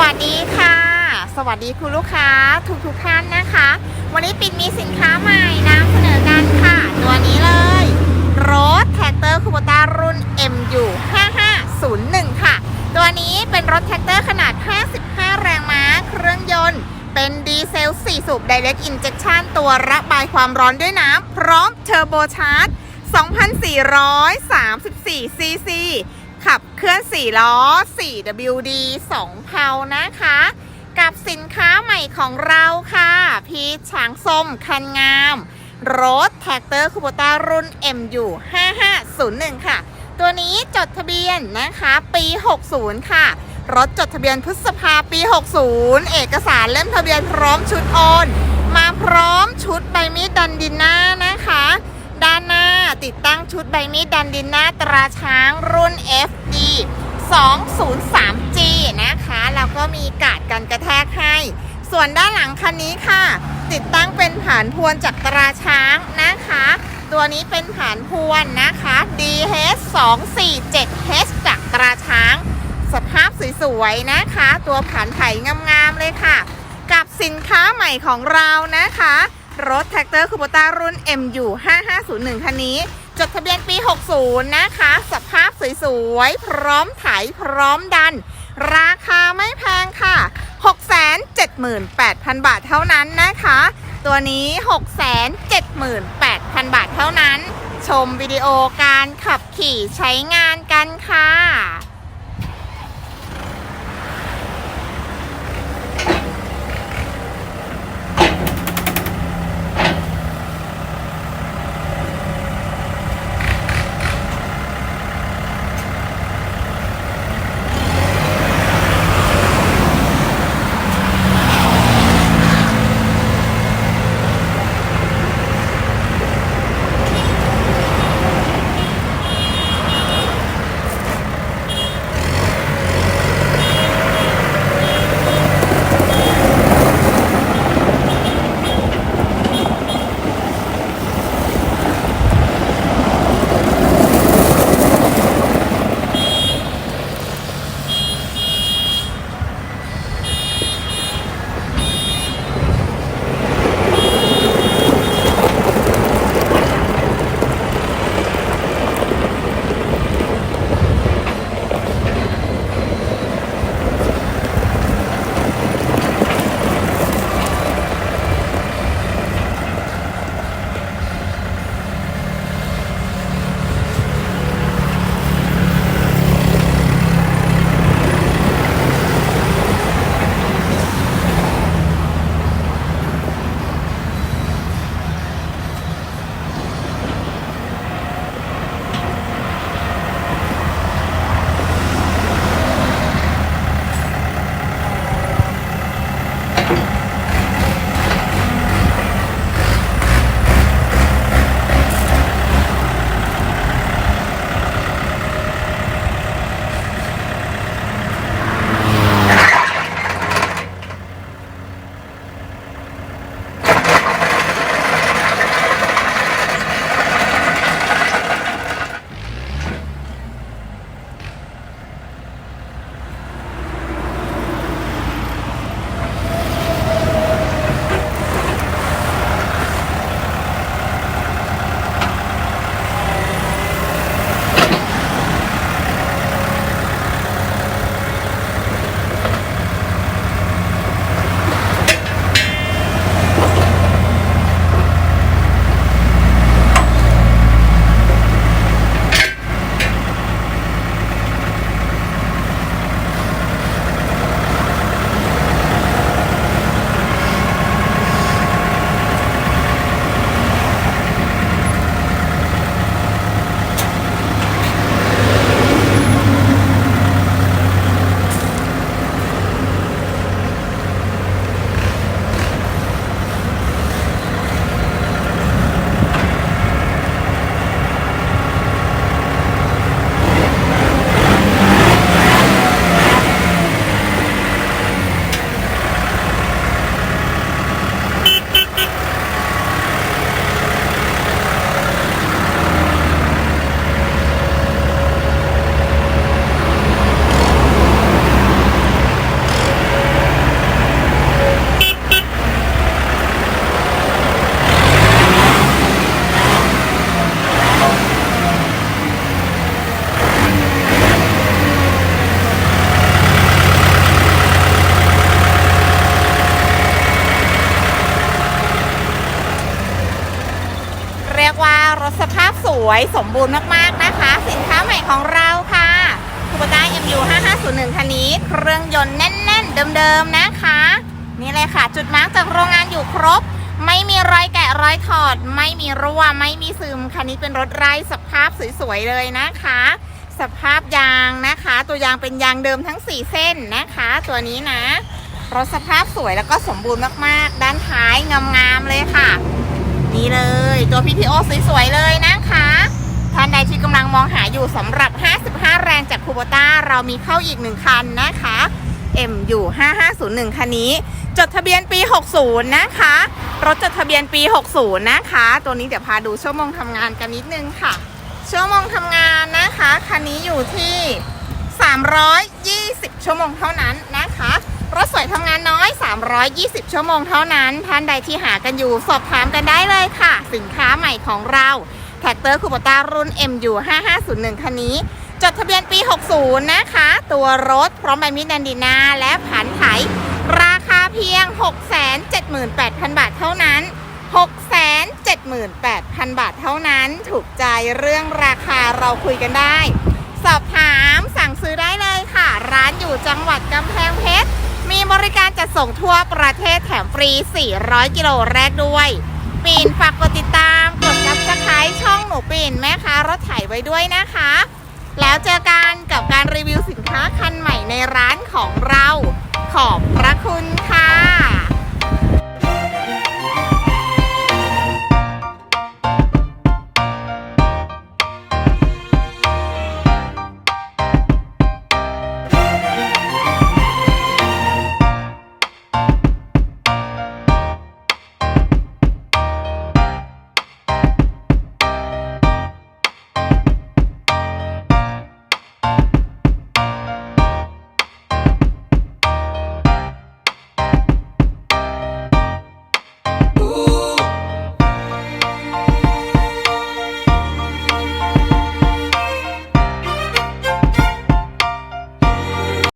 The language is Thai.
วัสดีค่ะ สวัสดีคุณลูกค้าทุกทุกท่านนะคะ วันนี้ปิดมีสินค้าใหม่นำเสนอกันค่ะ ตัวนี้เลยรถแท็กเตอร์คูโบต้ารุ่น MU 5501 ค่ะ ตัวนี้เป็นรถแท็กเตอร์ขนาด 55 แรงม้า เครื่องยนต์ เป็นดีเซล 4 สูบ Direct Injection ตัวระบายความร้อนด้วยน้ำพร้อมเทอร์โบชาร์จ 2,434ซีซี ขับเคลื่อน4ล้อ 4WD 2เพานะคะ กับสินค้าใหม่ของเราค่ะ พีชช้างส้มคันงามรถแท็กเตอร์คูโบต้ารุ่น MU 5501 ค่ะ ตัวนี้จดทะเบียนนะคะ ปี 60 ค่ะ รถจดทะเบียนพฤษภาปี 60 เอกสารเล่มทะเบียนพร้อมชุดโอน มาพร้อมชุดใบมีดดันดินหน้านะคะ ด้านหน้าติดตั้งชุดใบมีดดันดินหน้าตราช้างรุ่น FD 203G นะคะ แล้วก็มีกาดกันกระแทกให้ ส่วนด้านหลังคันนี้ค่ะ ติดตั้งเป็นผานพวนจากตราช้างนะคะ ตัวนี้เป็นผานพวนนะคะ DH 247H จากตราช้าง สภาพสวยๆนะคะ ตัวผานไถงามๆเลยค่ะ กับสินค้าใหม่ของเรานะคะ รถแท็กเตอร์คูโบต้ารุ่น MU 5501 คันนี้ จดทะเบียนปี 60 นะคะ สภาพสวยๆ พร้อมไถพร้อมดัน ราคาไม่แพงค่ะ 678,000 บาทเท่านั้นนะคะ ตัวนี้ 678,000 บาทเท่านั้น ชมวิดีโอการขับขี่ใช้งานกันค่ะ วยสมบูรณ์มากๆนะคะ สินค้าใหม่ของเราค่ะคูปต้า MU 5501คันนี้เครื่องยนต์แน่นๆ เดิมๆนะคะ นี่เลยค่ะ จุดมาร์กจากโรงงานอยู่ครบ ไม่มีรอยแกะรอยถอด ไม่มีรั่ว ไม่มีซึม คันนี้เป็นรถไร้สภาพสวยๆ เลยนะคะ สภาพยางนะคะ ตัวยางเป็นยางเดิมทั้ง 4 เส้นนะคะ ตัวนี้นะรถสภาพสวยแล้วก็สมบูรณ์มากๆ ด้านท้ายงามๆเลยค่ะ นี่เลย ตัว PTO สวยๆเลยนะ คะ ท่านใดที่กำลังมองหาอยู่สำหรับ 55 แรงจากคูโบต้าเรามีเข้าอีกหนึ่งคันนะคะ M อยู่5501 คันนี้ จดทะเบียนปี 60 นะคะ รถจดทะเบียนปี 60 นะคะ ตัวนี้เดี๋ยวพาดูชั่วโมงทำงานกันนิดนึงค่ะ ชั่วโมงทำงานนะคะ คันนี้อยู่ที่ 320 ชั่วโมงเท่านั้นนะคะรถสวยทำงานน้อย 320 ชั่วโมงเท่านั้น ท่านใดที่หากันอยู่สอบถามกันได้เลยค่ะ สินค้าใหม่ของเรา แท็กเตอร์คูปต้ารุ่น MU 5501 คันนี้ จดทะเบียนปี 60 นะคะ ตัวรถพร้อมใบมิดแดนดินา และผันไถ ราคาเพียง 678,000 บาทเท่านั้น 678,000 บาทเท่านั้น ถูกใจเรื่องราคาเราคุยกันได้ สอบถามสั่งซื้อได้เลยค่ะ ร้านอยู่จังหวัดกำแพงเพชร มีบริการจัดส่งทั่วประเทศแถมฟรี 400 กิโลแรกด้วย ปีนฝากกดติดตาม กดซับสไครต์ช่องหนูปีนแม่ค้ารถไถไว้ด้วยนะคะ แล้วเจอกันกับการรีวิวสินค้าคันใหม่ในร้านของเรา